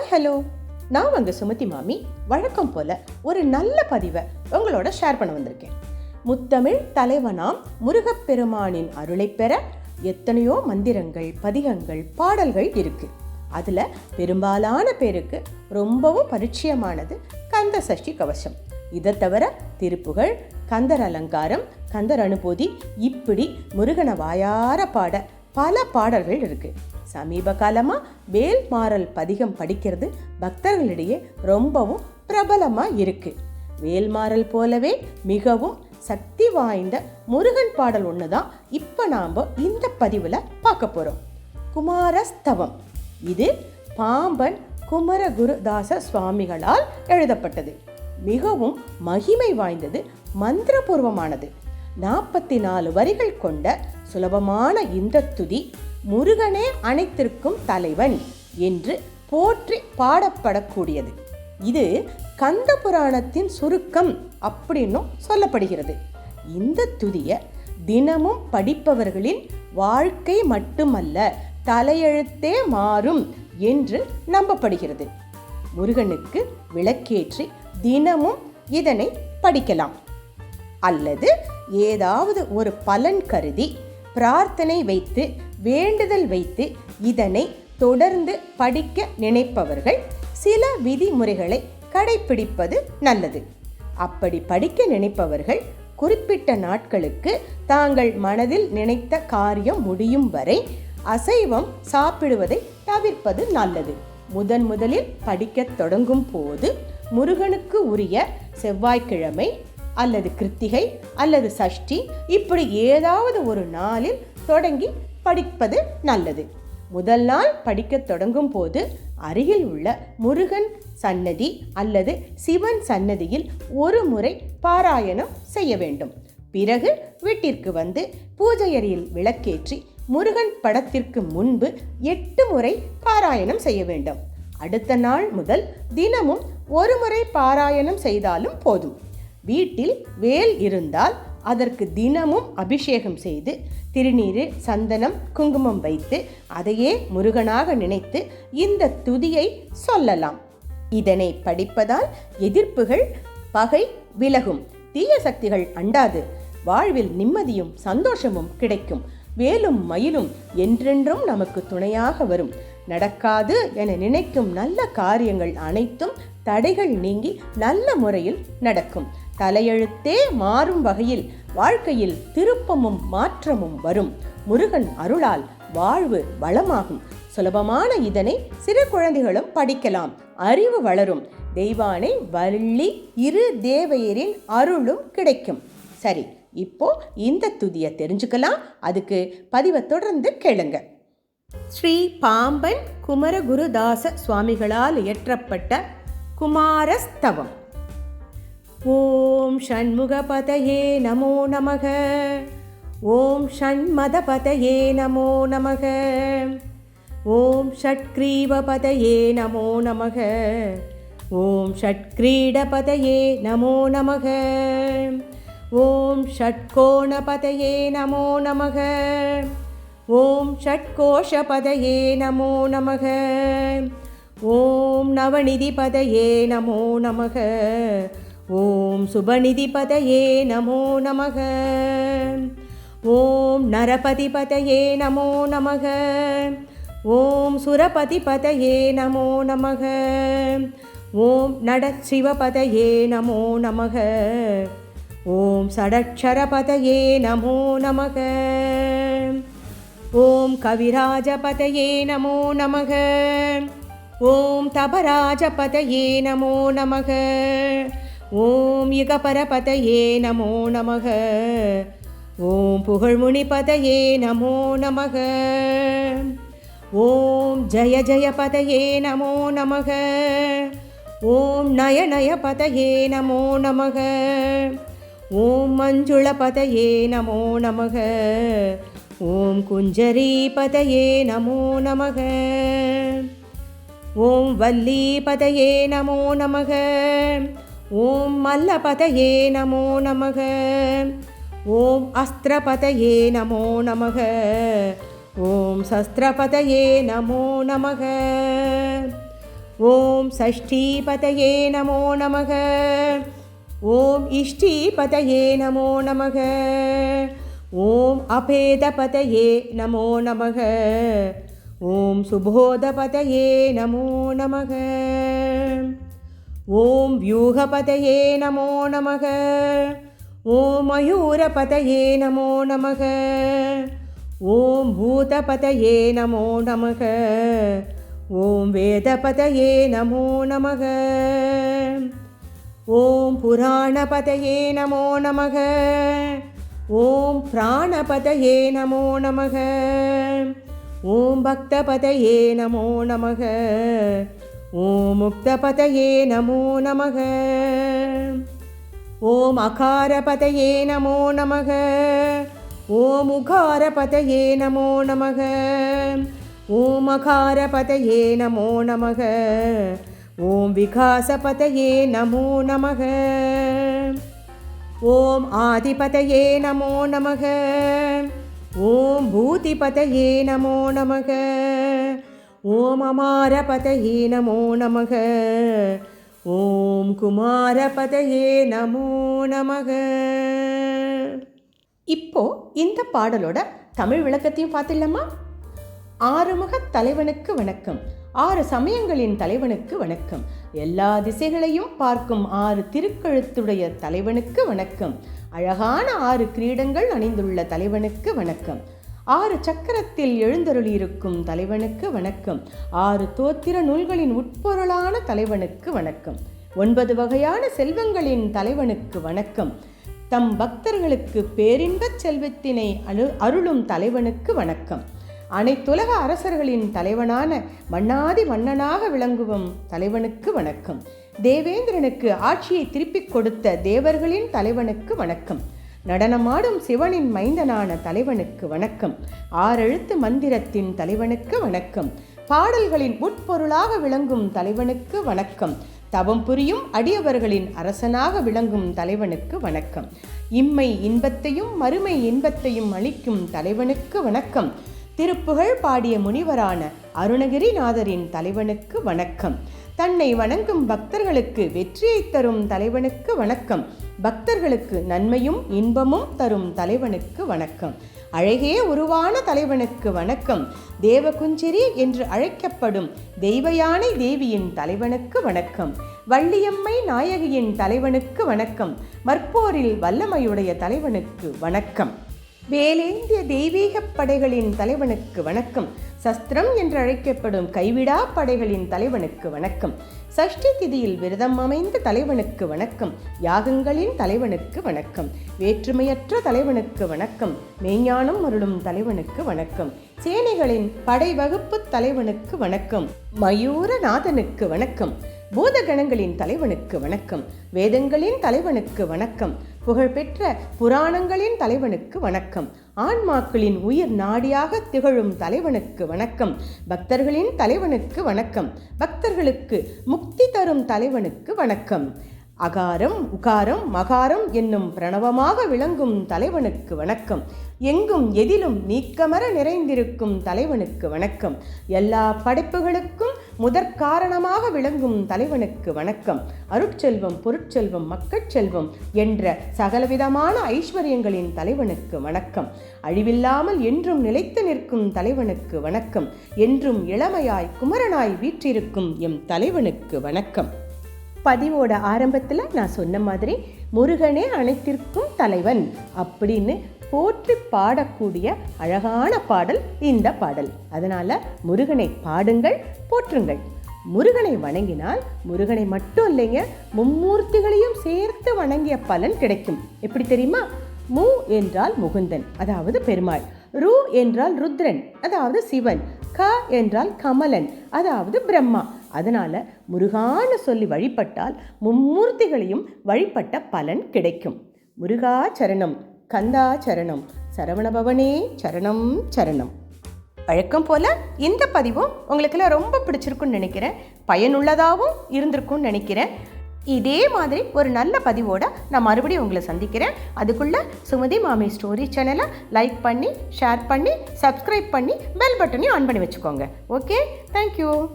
Hi hello நான் வந்து சுமதி மாமி. வழக்கம் போல ஒரு நல்ல பதிவை உங்களோட ஷேர் பண்ண வந்திருக்கேன். முத்தமிழ் தலைவனாம் முருகப்பெருமானின் அருளை பெற எத்தனையோ மந்திரங்கள் பதிகங்கள் பாடல்கள் இருக்கு. அதில் பெரும்பாலான பேருக்கு ரொம்பவும் பரிச்சயமானது கந்த சஷ்டி கவசம். இதை தவிர திருப்புகழ் கந்தர் அலங்காரம் கந்தர் அனுபூதி இப்படி முருகனை வாயார பாட பல பாடல்கள் இருக்கு. சமீப காலமாக வேல் மாறல் பதிகம் படிக்கிறது பக்தர்களிடையே ரொம்பவும் பிரபலமாக இருக்குது வேல்மாறல் போலவே மிகவும் சக்தி வாய்ந்த முருகன் பாடல் ஒன்று தான் இப்போ நாம் இந்த பதிவில் பார்க்க போகிறோம் குமாரஸ்தவம். இது பாம்பன் குமரகுருதாச சுவாமிகளால் எழுதப்பட்டது. மிகவும் மகிமை வாய்ந்தது மந்திரபூர்வமானது. நாற்பத்தி நாலு வரிகள் கொண்ட சுலபமான இந்த துதி முருகனே அனைத்திற்கும் தலைவன் என்று போற்றி பாடப்படக்கூடியது. இது கந்த புராணத்தின் சுருக்கம் அப்படின்னும் சொல்லப்படுகிறது. இந்த துதிய தினமும் படிப்பவர்களின் வாழ்க்கை மட்டுமல்ல தலையெழுத்தே மாறும் என்று நம்பப்படுகிறது. முருகனுக்கு விளக்கேற்றி தினமும் இதனை படிக்கலாம். அல்லது ஏதாவது ஒரு பலன் கருதி பிரார்த்தனை வைத்து வேண்டுதல் வைத்து இதனை தொடர்ந்து படிக்க நினைப்பவர்கள் சில விதிமுறைகளை கடைபிடிப்பது நல்லது. அப்படி படிக்க நினைப்பவர்கள் குறிப்பிட்ட நாட்களுக்கு தாங்கள் மனதில் நினைத்த காரியம் முடியும் வரை அசைவம் சாப்பிடுவதை தவிர்ப்பது நல்லது. முதன் முதலில் படிக்கத் தொடங்கும் போது முருகனுக்கு உரிய செவ்வாய்க்கிழமை அல்லது கிருத்திகை அல்லது சஷ்டி இப்படி ஏதாவது ஒரு நாளில் தொடங்கி படிப்பது நல்லது. முதல் நாள் படிக்கத் தொடங்கும் போது அருகில் உள்ள முருகன் சன்னதி அல்லது சிவன் சன்னதியில் ஒரு முறை பாராயணம் செய்ய வேண்டும். பிறகு வீட்டிற்கு வந்து பூஜையறையில் விளக்கேற்றி முருகன் படத்திற்கு முன்பு எட்டு முறை பாராயணம் செய்ய வேண்டும். அடுத்த நாள் முதல் தினமும் ஒரு முறை பாராயணம் செய்தாலும் போதும். வீட்டில் வேல் இருந்தால் அதற்கு தினமும் அபிஷேகம் செய்து திருநீரு சந்தனம் குங்குமம் வைத்து அதையே முருகனாக நினைத்து இந்த துதியை சொல்லலாம். இதனை படிப்பதால் எதிர்ப்புகள் பகை விலகும். தீய சக்திகள் அண்டாது. வாழ்வில் நிம்மதியும் சந்தோஷமும் கிடைக்கும். வேலும் மயிலும் என்றென்றும் நமக்கு துணையாக வரும். நடக்காது என நினைக்கும் நல்ல காரியங்கள் அனைத்தும் தடைகள் நீங்கி நல்ல முறையில் நடக்கும். தலையெழுத்தே மாறும் வகையில் வாழ்க்கையில் திருப்பமும் மாற்றமும் வரும். முருகன் அருளால் வாழ்வு வளமாகும். சுலபமான இதனை சிறு குழந்தைகளும் படிக்கலாம். அறிவு வளரும். தெய்வானை வள்ளி இரு தேவையரின் அருளும் கிடைக்கும். சரி இப்போ இந்த துதியை தெரிஞ்சுக்கலாம். அதுக்கு பதிவை தொடர்ந்து கேளுங்க. ஸ்ரீ பாம்பன் குமரகுருதாச சுவாமிகளால் இயற்றப்பட்ட குமாரஸ்தவம். ஓம் ஷண்முகபதயே நமோ நமக. ஓம் ஷண்மதபதயே நமோ நமக. ஓம் ஷட்கிரீவபதயே நமோ நமக. ஓம் ஷட்கிரீடபதயே நமோ நமக. ஓம் ஷட்கோணபதயே நமோ நமக. ஓம் ஷட்கோஷபதயே நமோ நமக. ஓம் நவநிதிபதயே நமோ நமக. ஓம் சுபநிதிபதயே நமோ நமக. ஓம் நரபதிபதயே நமோ நமக. ஓம் சுரபதிபதயே நமோ நமக. ஓம் நடசிவபதயே நமோ நமக. ஓம் சடக்ஷரபதயே நமோ நமக. ஓம் கவிராஜபதயே நமோ நமக. ஓம் தபராஜபதயே நமோ நமக. ஓம் யுகபரபதயே நமோ நமக. ஓம் புகழ்முனிபதயே நமோ நமக. ஓம் ஜய ஜய பதையே நமோ நமக. ஓம் நயநயபதயே நமோ நமக. ஓம் மஞ்சுள பதையே நமோ நமக. ஓம் குஞ்சரி பதையே நமோ நமக. ஓம் வல்லி பதையே நமோ நமக. ஓம் மல்லபதையே நமோ நமக. ஓம் அஸ்திரபதையே நமோ நமக. ஓம் சஸ்திரபதையே நமோ நமக. ஓம் ஷஷ்டீபதையே நமோ நமக. ஓம் இஷ்டீபதையே நமோ நமக. ஓம் அபேதபதையே நமோ நமக. ஓம் சுபோதபதையே நமோ நமக. ஓம் வியூகபதையே நமோ நமக. ஓம் மயூரபதையே நமோ நமக. ஓம் பூதபதையே நமோ நமக. ஓம் வேதபதையே நமோ நமக. ஓம் புராணபதையே நமோ நமக. ஓம் பிராணபதையே நமோ நமக. ஓம் பக்தபதையே நமோ நமக. ஓம் முக்தபதையே நமோ நமக. ஓம் அகாரபதையே நமோ நமக. ஓம் உகாரபதையே நமோ நமக. ஓம் அகாரபதையே நமோ நமக. ஓம் விகாசபதையே நமோ நமக. ஓம் ஆதிபதையே நமோ நமக. ஓம் பூதிபதையே நமோ நமக. ஓம் அமாரபதையே நமோ நமக. ஓம் குமாரபதையே நமோ நமக. இப்போ இந்த பாடலோட தமிழ் விளக்கத்தையும் பார்த்துடலாமா? ஆறுமுக தலைவனுக்கு வணக்கம். ஆறு சமயங்களின் தலைவனுக்கு வணக்கம். எல்லா திசைகளையும் பார்க்கும் ஆறு திருக்கழுத்துடைய தலைவனுக்கு வணக்கம். அழகான ஆறு கிரீடங்கள் அணிந்துள்ள தலைவனுக்கு வணக்கம். ஆறு சக்கரத்தில் எழுந்தருளியிருக்கும் தலைவனுக்கு வணக்கம். ஆறு தோத்திர நூல்களின் உட்பொருளான தலைவனுக்கு வணக்கம். ஒன்பது வகையான செல்வங்களின் தலைவனுக்கு வணக்கம். தம் பக்தர்களுக்கு பேரின்பச் செல்வத்தினை அரு அருளும் தலைவனுக்கு வணக்கம். அனைத்துலக அரசர்களின் தலைவனான மன்னாதி மன்னனாக விளங்குவோம் தலைவனுக்கு வணக்கம். தேவேந்திரனுக்கு ஆட்சியை திருப்பிக் கொடுத்த தேவர்களின் தலைவனுக்கு வணக்கம். நடனமாடும் சிவனின் மைந்தனான தலைவனுக்கு வணக்கம். ஆறெழுத்து மந்திரத்தின் தலைவனுக்கு வணக்கம். பாடல்களின் உட்பொருளாக விளங்கும் தலைவனுக்கு வணக்கம். தவம் புரியும் அடியவர்களின் அரசனாக விளங்கும் தலைவனுக்கு வணக்கம். இம்மை இன்பத்தையும் மறுமை இன்பத்தையும் அளிக்கும் தலைவனுக்கு வணக்கம். திருப்புகழ் பாடிய முனிவரான அருணகிரிநாதரின் தலைவனுக்கு வணக்கம். தன்னை வணங்கும் பக்தர்களுக்கு வெற்றியை தரும் தலைவனுக்கு வணக்கம். பக்தர்களுக்கு நன்மையும் இன்பமும் தரும் தலைவனுக்கு வணக்கம். அழகே உருவான தலைவனுக்கு வணக்கம். தேவகுஞ்சிரி என்று அழைக்கப்படும் தெய்வயானை தேவியின் தலைவனுக்கு வணக்கம். வள்ளியம்மை நாயகியின் தலைவனுக்கு வணக்கம். மற்போரில் வல்லமையுடைய தலைவனுக்கு வணக்கம். வேலேந்திய தெய்வீக படைகளின் தலைவனுக்கு வணக்கம். சஸ்திரம் என்று அழைக்கப்படும் கைவிடா படைகளின் தலைவனுக்கு வணக்கம். சஷ்டி திதியில் விரதம் அமைந்த தலைவனுக்கு வணக்கம். யாகங்களின் தலைவனுக்கு வணக்கம். வேற்றுமையற்ற தலைவனுக்கு வணக்கம். மெய்ஞானம் அருளும் தலைவனுக்கு வணக்கம். சேனைகளின் படை வகுப்பு தலைவனுக்கு வணக்கம். மயூரநாதனுக்கு வணக்கம். பூதகணங்களின் தலைவனுக்கு வணக்கம். வேதங்களின் தலைவனுக்கு வணக்கம். புகழ்பெற்ற புராணங்களின் தலைவனுக்கு வணக்கம். ஆன்மாக்களின் உயிர் நாடியாக திகழும் தலைவனுக்கு வணக்கம். பக்தர்களின் தலைவனுக்கு வணக்கம். பக்தர்களுக்கு முக்தி தரும் தலைவனுக்கு வணக்கம். அகாரம் உகாரம் மகாரம் என்னும் பிரணவமாக விளங்கும் தலைவனுக்கு வணக்கம். எங்கும் எதிலும் நீக்கமர நிறைந்திருக்கும் தலைவனுக்கு வணக்கம். எல்லா படைப்புகளுக்கும் முதற்காரணமாக விளங்கும் தலைவனுக்கு வணக்கம். அருட்செல்வம் பொருட்செல்வம் மக்கட்செல்வம் என்ற சகலவிதமான ஐஸ்வர்யங்களின் தலைவனுக்கு வணக்கம். அழிவில்லாமல் என்றும் நிலைத்து நிற்கும் தலைவனுக்கு வணக்கம். என்றும் இளமையாய் குமரனாய் வீற்றிருக்கும் எம் தலைவனுக்கு வணக்கம். பதிவோட ஆரம்பத்தில் நான் சொன்ன மாதிரி முருகனே அனைத்திற்கும் தலைவன் அப்படின்னு போற்றி பாடக்கூடிய அழகான பாடல் இந்த பாடல். அதனால் முருகனை பாடுங்கள் போற்றுங்கள். முருகனை வணங்கினால் முருகனை மட்டும் இல்லைங்க மும்மூர்த்திகளையும் சேர்த்து வணங்கிய பலன் கிடைக்கும். எப்படி தெரியுமா? மு என்றால் முகுந்தன் அதாவது பெருமாள். ரு என்றால் ருத்ரன் அதாவது சிவன். க என்றால் கமலன் அதாவது பிரம்மா. அதனால முருகான்னு சொல்லி வழிபட்டால் மும்மூர்த்திகளையும் வழிபட்ட பலன் கிடைக்கும். முருகா சரணம் கந்தா சரணம் சரவணபவனே சரணம் சரணம். வழக்கம் போல் இந்த பதிவும் உங்களுக்கெல்லாம் ரொம்ப பிடிச்சிருக்குன்னு நினைக்கிறேன். பயனுள்ளதாகவும் இருந்திருக்கும்னு நினைக்கிறேன். இதே மாதிரி ஒரு நல்ல பதிவோட நான் மறுபடியும் உங்களை சந்திக்கிறேன். அதுக்குள்ளே சுமதி மாமி ஸ்டோரி சேனலை லைக் பண்ணி ஷேர் பண்ணி சப்ஸ்கிரைப் பண்ணி பெல் பட்டனையும் ஆன் பண்ணி வச்சுக்கோங்க. ஓகே? Thank you.